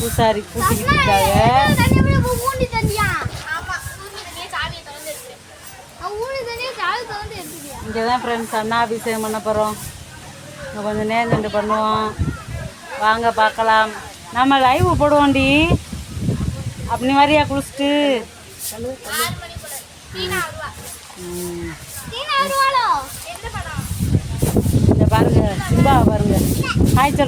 பூசாரி கூட்டிக்கிட்டு இருக்காங்க இங்கே தான் ஃப்ரெண்ட்ஸ் அண்ணாபிஷேகம் பண்ண போகிறோம் இங்கே கொஞ்சம் நேர்ந்து பண்ணுவோம். வாங்க பார்க்கலாம். நம்ம லைவ் போடுவோண்டி அப்படி மாதிரியா குளிச்சுட்டு. இந்த பாருங்க சிம்பாவை பாருங்க. ஹாய்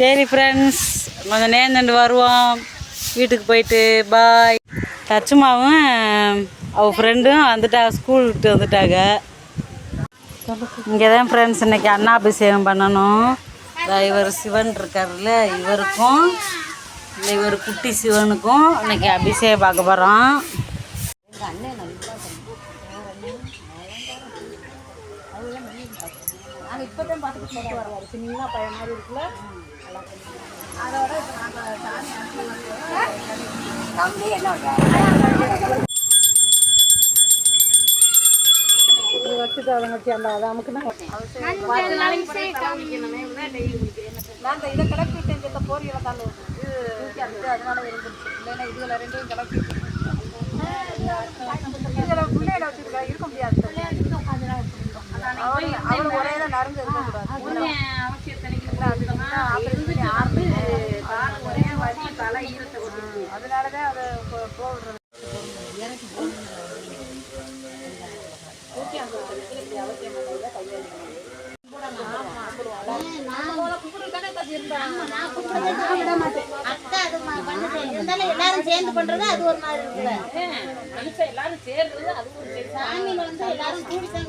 சரி ஃப்ரெண்ட்ஸ் கொஞ்சம் நேர்ந்துட்டு வருவோம். வீட்டுக்கு போயிட்டு பாய் தச்சுமாவும் அவள் ஃப்ரெண்டும் வந்துட்டாங்க ஸ்கூல் விட்டு வந்துட்டாங்க. இங்கே தான் ஃப்ரெண்ட்ஸ் இன்னைக்கு அண்ணாபிஷேகம் பண்ணணும். இவர் சிவன் இருக்கார்ல இவருக்கும் இந்த இவர் குட்டி சிவனுக்கும் இன்னைக்கு அபிஷேகம் பார்க்க போகிறோம் வச்சுட்டு அதை வச்சு அந்த அதை அமுக்குனா நான் இதை கிளப்பிட்டேன் இந்த போரியில் தான் இது அந்த அதனால இருந்துச்சு இல்லைன்னா இதுல ரெண்டையும் கிளப்பி இதில் பிள்ளையில வச்சுருக்கா இருக்க முடியாது அவரு அவரு ஒரே தான் நரம்பு இருக்கக்கூடாது அதனால தான் அதை போடுறது. அக்கா அது ம- பண்ணுது இருந்தாலும் எல்லாரும் சேர்ந்து பண்றது அது ஒரு மாதிரி இருக்குல்ல. எல்லாரும் சேர்றது அது ஒரு சாமியில வந்து எல்லாரும் கூடி தான்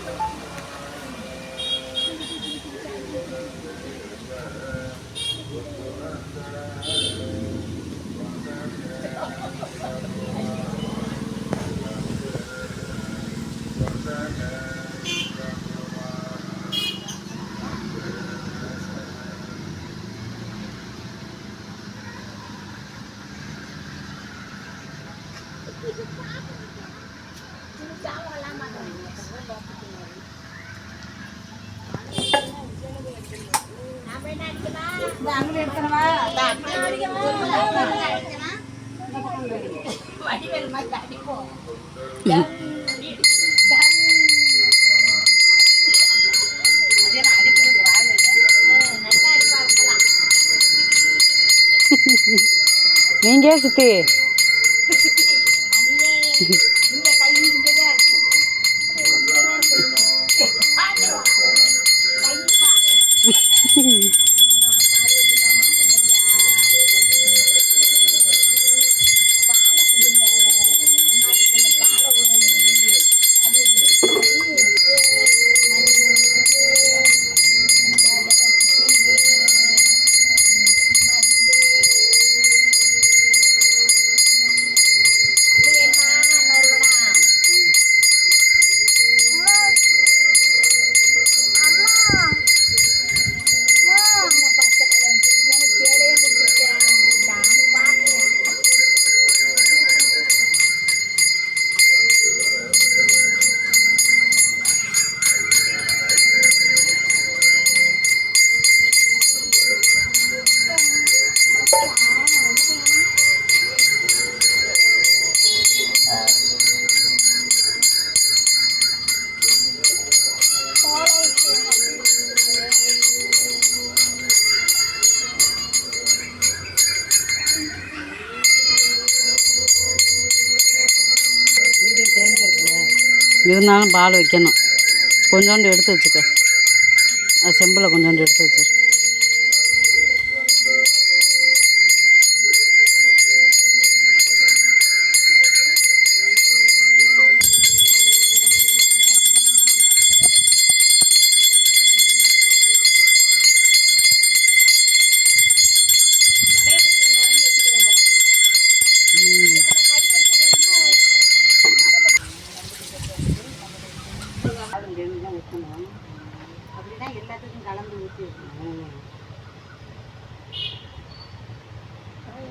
நீங்க சித்தி? பால் வைக்கணும். கொஞ்சோண்டு எடுத்து வச்சுக்க. அது செம்பில் கொஞ்சோண்டு எடுத்து வச்சு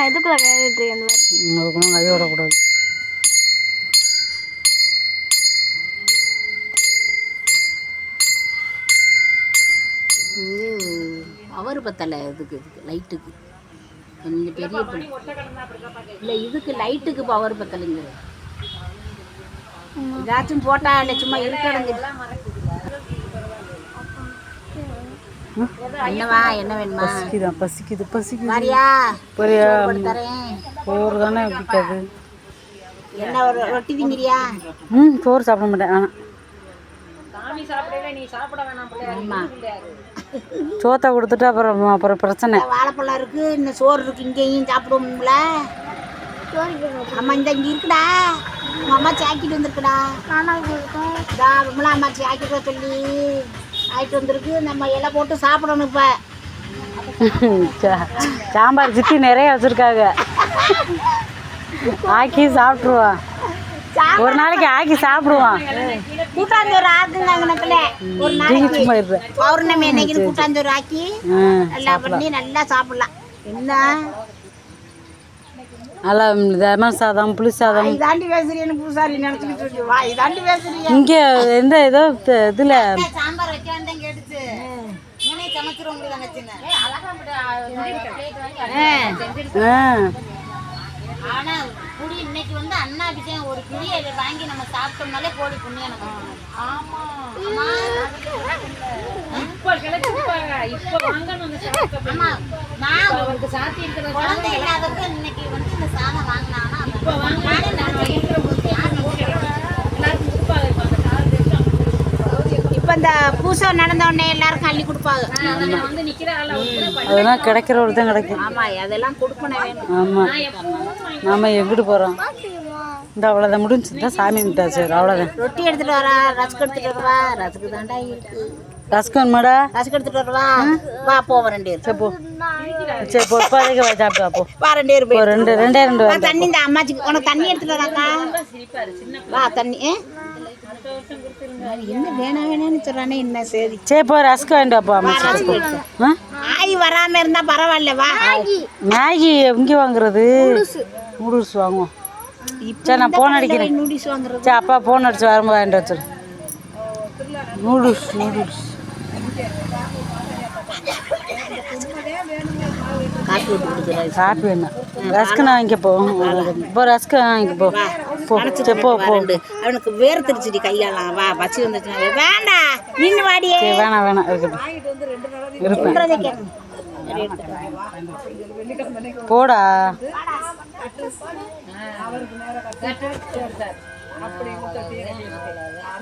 நான் எதுக்குள்ள கேட்டு அந்த மாதிரி அதுக்கெல்லாம் கை விடக்கூடாது. அவர் பத்தல இதுக்கு இதுக்கு லைட்டுக்கு. கொஞ்சம் பெரிய. இல்ல இதுக்கு லைட்டுக்கு பவர் பத்தலைங்க. ஏதாச்சும் போட்டா இல்லை சும்மா இருக்கடங்க என்னவா என்ன வேணுமா? பசிக்குதான் பசிக்குது பசிக்குது. மாரியா பெரிய சோறு தானே பிடிக்காது. என்ன ஒரு ரொட்டி திங்கிறியா? ம் சோறு சாப்பிட மாட்டேன் ஆனால் சோத்தை கொடுத்துட்டு அப்புறம் அப்புறம் பிரச்சனை. வாழைப்பழம் இருக்கு இன்னும் சோறு இருக்கு இங்கேயும் சாப்பிடுவோம்ல அம்மா இந்த இங்க இருக்குடா. உங்க அம்மா சாக்கிட்டு வந்திருக்குடா. விமலா அம்மா சாக்கிட்டு சொல்லி. ஆயிட்டு வந்திருக்கு. நம்ம இலை போட்டு சாப்பிடணும் இப்ப. சாம்பார் சித்தி நிறைய வச்சுருக்காங்க. ஆக்கி சாப்பிட்ருவான் ஒரு நாளைக்கு ஆக்கி சாப்பிடுவான். கூட்டாஞ்சோறு ஆக்குங்க ஒரு நாளைக்கு பௌர்ணமி அன்னைக்கு கூட்டாஞ்சோறு ஆக்கி நல்லா பண்ணி நல்லா சாப்பிடலாம். என்ன? நல்லா லெமன் சாதம் புளி சாதம். இதாண்டி பேசுறீன்னு பூசாரி நினைச்சுக்கிட்டு இருக்கு வா இதாண்டி பேசுறீங்க இங்கே எந்த ஏதோ இதில் சாம்பார் வைக்க கேட்டுச்சு. ஆனா குடி இன்னைக்கு வந்து அண்ணா அபிஷேகம் ஒரு குடியை வாங்கி நம்ம சாப்பிட்டோம்னாலே கோடி புண்ணியம் நமக்கு. ஆமா. ஆமா ஆமா நான் குழந்தை இல்லாதவங்க இன்னைக்கு வந்து இப்ப இந்த பூசை நடந்த உடனே எல்லாருக்கும் அள்ளி கொடுப்பாங்க. அதெல்லாம் கிடைக்கிறவரு தான் கிடைக்கும். ஆமா அதெல்லாம் கொடுக்கணும் ஆமாம் நாம எங்கிட்டு போகிறோம் இந்த அவ்வளோதான் முடிஞ்சுதான் சாமி விட்டா சரி அவ்வளோதான் ரொட்டி எடுத்துட்டு வரா ரசக்கு எடுத்துட்டு வரவா ரசக்கு தாண்டா இருக்கு. ரஸ்கன் மாடா ரசக்கு எடுத்துட்டு வரவா. வா போவோம் ரெண்டு பேரும். சரி போ. சரி போ இப்போதைக்கு வா சாப்பிட்டு வா, போ. வா ரெண்டு பேரும் போய் ரெண்டு ரெண்டே ரெண்டு வா. தண்ணி இந்த அம்மாச்சிக்கு உனக்கு தண்ணி எடுத்துட்டு வராக்கா வா தண்ணி? என்ன வேணாம் வேணாம்னு சொல்றானே என்ன சரி. சரி போ ரஸ்க் வாங்கிட்டு வாப்பா அம்மா. ஆய் வராம இருந்தா பரவாயில்ல வா. மேகி. எங்கே வாங்குறது? நூடுல்ஸ். வாங்குவோம். சரி நான் ஃபோன் அடிக்கிறேன். சரி அப்பா ஃபோன் அடிச்சு வரும்போது வாங்கிட்டு வச்சிரு நூடுல்ஸ் நூடுல்ஸ். காப்பி வேணும். ரஸ்க்கு வாங்கிக்க போ இப்போ ரஸ்க்கு வாங்கிக்க போ. போ போ அவனுக்கு வேர் திருச்சிடி கையாலாம் வா பசி வந்துச்சுன்னா வேண்டாம் நின்று வாடியே. சரி வேணாம் வேணாம் இருக்கட்டும்.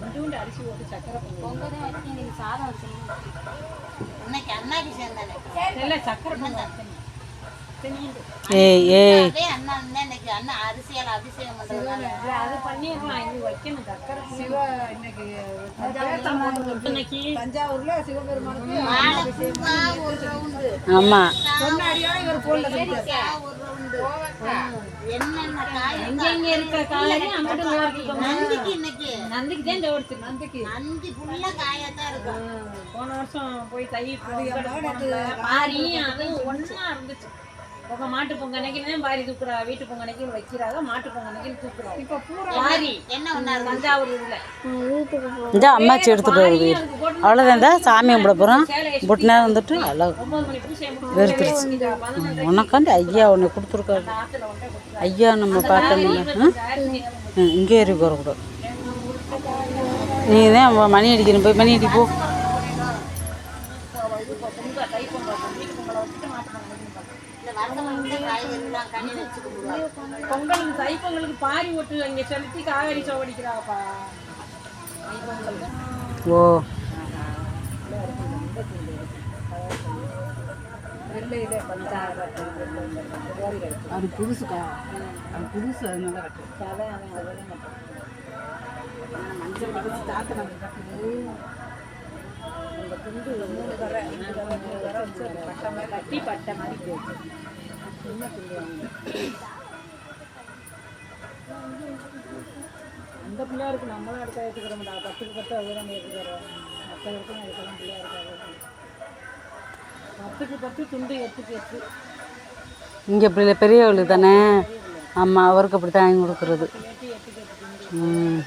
ரவுண்டு என்னென்ன காய் இங்க இருக்க காலையும் அங்கிட்டு நோக்கிக்கோங்க நந்திக்கு இன்னைக்கு நந்திக்கு தான் ஜோடிச்சு நந்திக்கு. நந்தி ஃபுல்லா காயாத்தான் இருக்கும். போன வருஷம் போய் தை பாரி அது ஒண்ணா இருந்துச்சு. உங்க மாட்டு பொங்க அன்னைக்கு தான் பாரி தூக்குறா வீட்டு பொங்க அன்னைக்கு வைக்கிறாங்க மாட்டு பொங்க அன்னைக்கு தூக்குறாங்க இப்ப பூரா பாரி என்ன தஞ்சாவூர் இதுல இந்த அம்மாச்சி எடுத்துகிட்டு வருது. அவ்வளோதான் இந்த சாமி கும்பிட போகிறோம் புட்டு நேரம் வந்துட்டு அவ்வளோ வெறுத்துருச்சு. உனக்காண்டி ஐயா உன்னை கொடுத்துருக்காரு. ஐயா நம்ம பார்த்தோம்னா இங்கே இருக்கு வரக்கூடாது நீ தான் மணி அடிக்கணும். போய் மணி அடி போ. வச்சு கும்பிடுவாங்க பொங்கலுக்கு தை பொங்கலுக்கு பாரி ஓட்டு இங்க செலுத்தி காவேரி சோடிக்கிறாப்பா ஓ அது புதுசுக்கா அது புதுசு அதனால கட்டு மஞ்சள் இந்த துண்டு மூணு வரை மூணு வரை மூணு வரை வச்சு அது பட்டை மாதிரி கட்டி பட்டை மாதிரி போச்சு சின்ன துண்டு வாங்கணும். அந்த பிள்ளையாருக்கு நம்மளும் அடுத்த எடுத்துக்கிறோம்டா. பத்துக்கு பத்து அதுதான் எடுத்துக்கிறோம். மற்ற இடத்துல எடுக்கலாம் பிள்ளையாருக்கு பத்துக்கு பத்து துண்டு எட்டுக்கு எட்டு இங்கே பிள்ளை பெரியவளுக்கு தானே? ஆமாம் அவருக்கு அப்படி தான் வாங்கி கொடுக்குறது. ம்.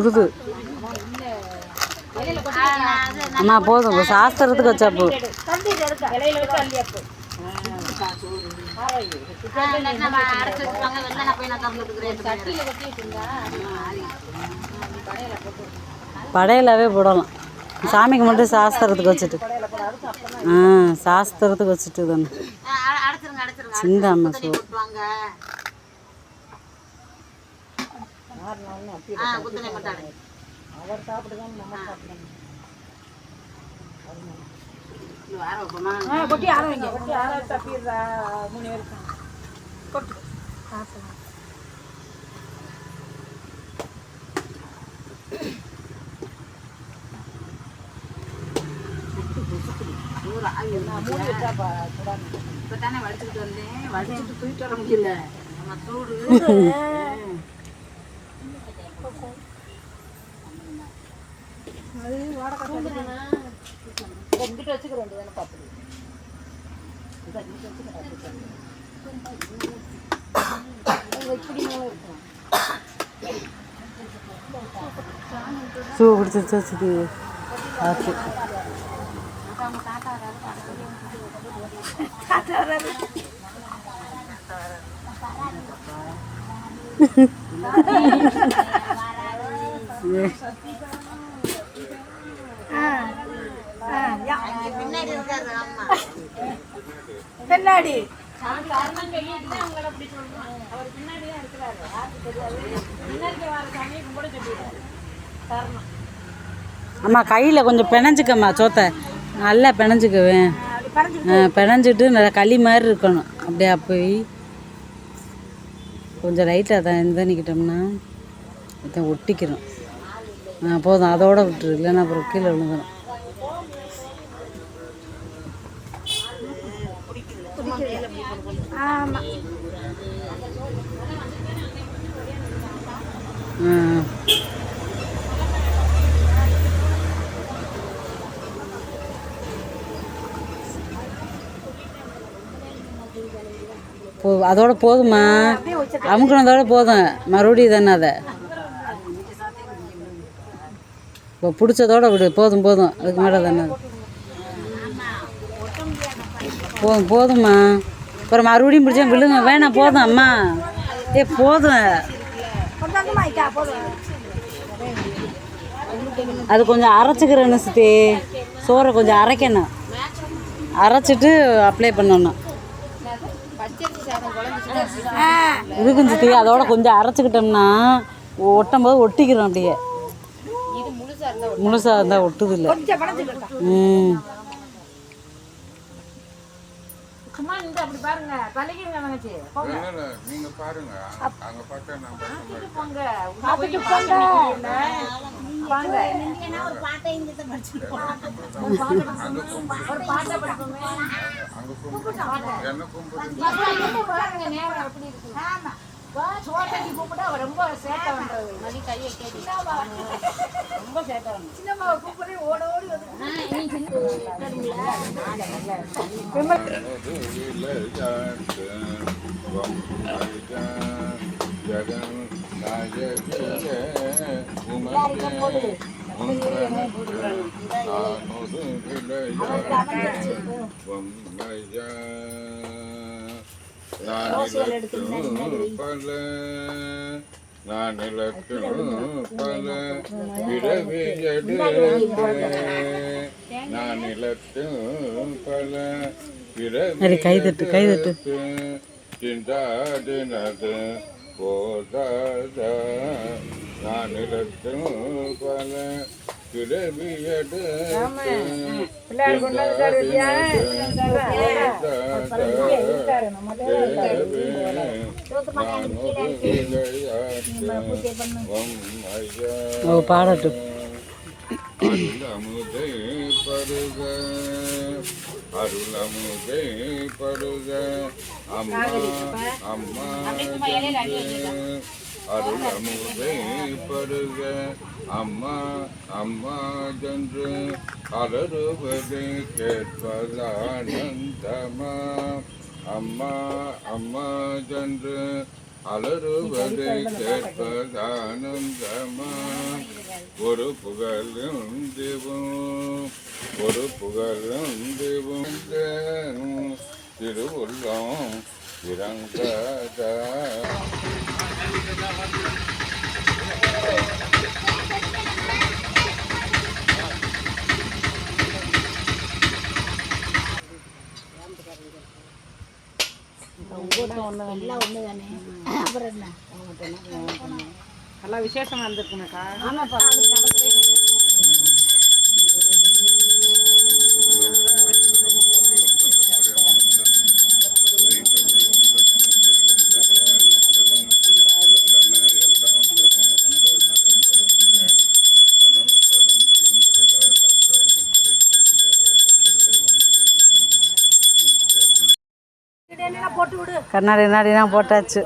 சுடுது அண்ணா போதும். சாஸ்திரத்துக்கு வச்சா படையிலாவே போடலாம். சாமிக்கு மட்டும் சாஸ்திரத்துக்கு வச்சுட்டு. ஆ சாஸ்திரத்துக்கு வச்சுட்டு தானே. சிந்தாம சோ. போட்டுவாங்க ஆ குத்தனை போட்டாடு அவர் சாப்பிடுதான் நம்ம சாப்பிடணும் கொட்டி ஆற வைங்க கொட்டி ஆற மூணு பேருக்கு கொட்டு. வந்தேன். வடிச்சுட்டு தூக்கிட்டு வர முடியல. நம்ம தூடு இங்கிட்ட வச்சுக்க வேண்டியதானே பார்த்து ஷூ பிடிச்சி வச்சுது ஆச்சு. அங்க பின்னாடி. அம்மா கையில் கொஞ்சம் பிணைஞ்சிக்கம்மா சோத்தை. நல்லா பிணைஞ்சிக்குவேன். பிணைஞ்சிட்டு நல்லா களி மாதிரி இருக்கணும். அப்படியே போய். கொஞ்சம் லைட்டாக தான் எந்த நிற்கிட்டோம்னா இதை ஒட்டிக்கிறோம். போதும். அதோட விட்டுரு. இல்லைன்னா அப்புறம் கீழே விழுந்துடும் போ அதோட போதுமா அமுக்குனதோட போதும். மறுபடியும் தானே அதை? இப்போ பிடிச்சதோட விடு போதும் போதும். அதுக்கு மேலே தானே போதும் போதும்மா. அப்புறம் மறுபடியும் பிடிச்சா விழுங்க. வேணாம் போதும் அம்மா. ஏ போதும். அது கொஞ்சம் அரைச்சிக்கிறேன்னு சித்தி. சோறை கொஞ்சம் அரைக்கணும். அரைச்சிட்டு அப்ளை பண்ணணும். இதுக்கும் சித்தி அதோட கொஞ்சம் அரைச்சிக்கிட்டோம்னா ஒட்டும் போது ஒட்டிக்கிறோம் அப்படியே. முழுசாக இருந்தால் ஒட்டுது இல்லை ம் இல்ல, நீங்க பாருங்க அங்க பார்த்தா நான் பார்த்த மாதிரி அங்க கும்பிடு அங்க கும்பிடு என்ன கும்பிடு பல நான் இலக்கணும் பல பிறவி நான் இலக்கும் பல சரி, கைதட்டு, கைதட்டு. திண்டாடினது போதாத நான் இலக்கும் பல ஓ பாடட்டும் அருளமுதை பருக அருளமுதை பருக அம்மா அம்மா அருளமுதை பருக அம்மா அம்மா என்று அலறுவதை கேட்பதானந்தமா அம்மா அம்மா என்று அலறுவதை கேட்பதானந்தமா ஒரு புகழும் திவும் ஒரு புகழும் திவும் திருவுள்ளம் இறங்காதா. எல்லாம் ஒன்று தானே? அப்புறம் என்ன? நல்லா விசேஷமா இருந்திருக்குமேக்கா. கண்ணாடி கண்ணாடிலாம் போட்டாச்சு.